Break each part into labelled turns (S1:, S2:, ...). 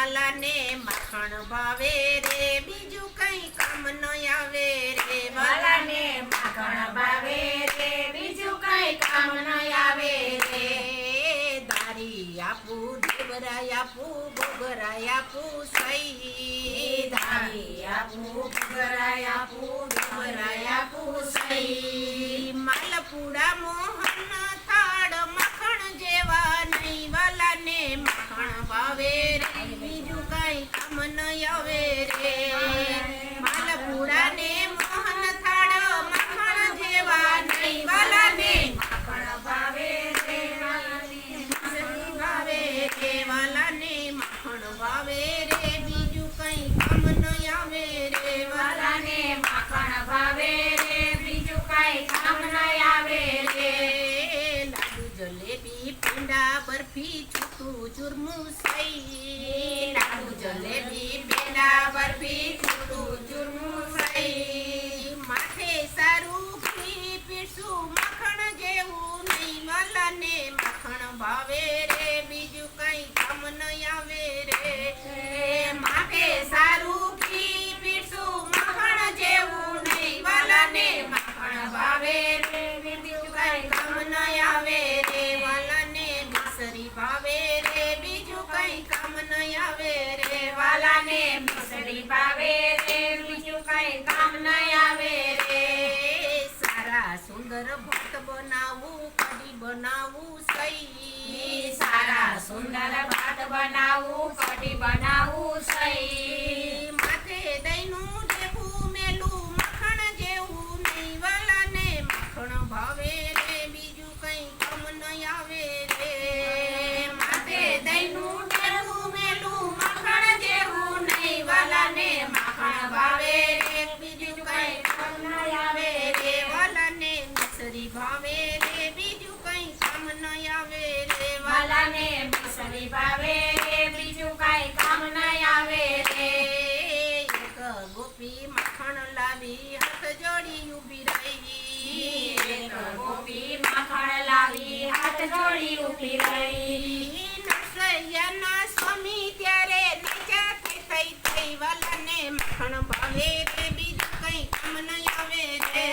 S1: વાલાને મખણ ભાવે રે, બીજું કઈ કામ ન આવે રે.
S2: વાલાને મખણ ભાવે રે, બીજું કઈ કામ ન આવે રે.
S1: દારી આપું, દેવરાય આપું ગોબરાય આપું સહી
S2: દારી આપું ગરાય આપું ગરાય આપું સહી
S1: માલપુડા મોહન બીજું કઈ કામ ન આવે રે નહીં
S2: માખણ ભાવે રે.
S1: ભાવે મખણ ભાવે રે. બીજું કઈ કામ ન બરફી છૂટું ચૂરમું સઈ લાડુ જલેબી પેંડા બરફી છૂટું ચૂરમું સઈ માથે સારું ઘી પીરસું મખણ જેવું નહીં. મલને મખણ ભાવે રે બીજું કઈ કામ ન આવે રે. સુંદર ભક્ત બનાવું કડી બનાવું સહી
S2: સારા સુંદર ભાત બનાવું બનાવું
S1: રે વાલાને ભાવે બીજું કઈ કામ ન આવે રે. એક ગોપી માખણ લાવી, હાથ જોડી ઊભી રહી.
S2: એક ગોપી માખણ લાવી, હાથ જોડી ઊભી રહી.
S1: નરસૈયાના સ્વામી ત્યારે નીચાથી થઈ થઈ વાલાને માખણ ભાવે રે, બીજું કઈ કામ નહીં આવે રે.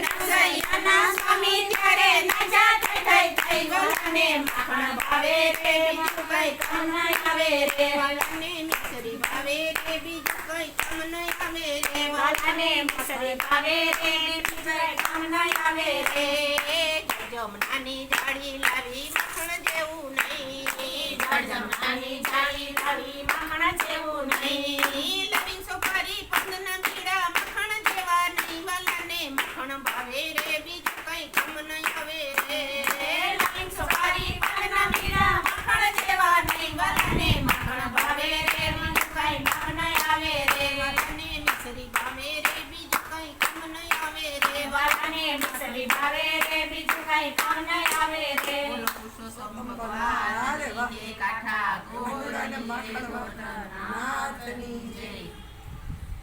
S2: નરસૈયાના સ્વામી ત્યારે નજા થઈ થઈ થઈ વાલાને ભાવે રે બીજું કઈ કામ નહીં આવે રે.
S1: વાલાને મિસરી ભાવે રે બીજું કઈ કામ નહીં આવે રે.
S2: વાલાને મિસરી ભાવે રે બીજું કઈ કામ નહીં આવે રે.
S1: જમનાની જાળી લાવી માખણ જેવું નહીં.
S2: જમનાની જાળી લાવી માખણ જેવું નહીં.
S1: ભાવે રે બીજું કઈ પણ નહીં આવે રે પુરુષોત્તમ કાઠા ગોળ નાથની જય.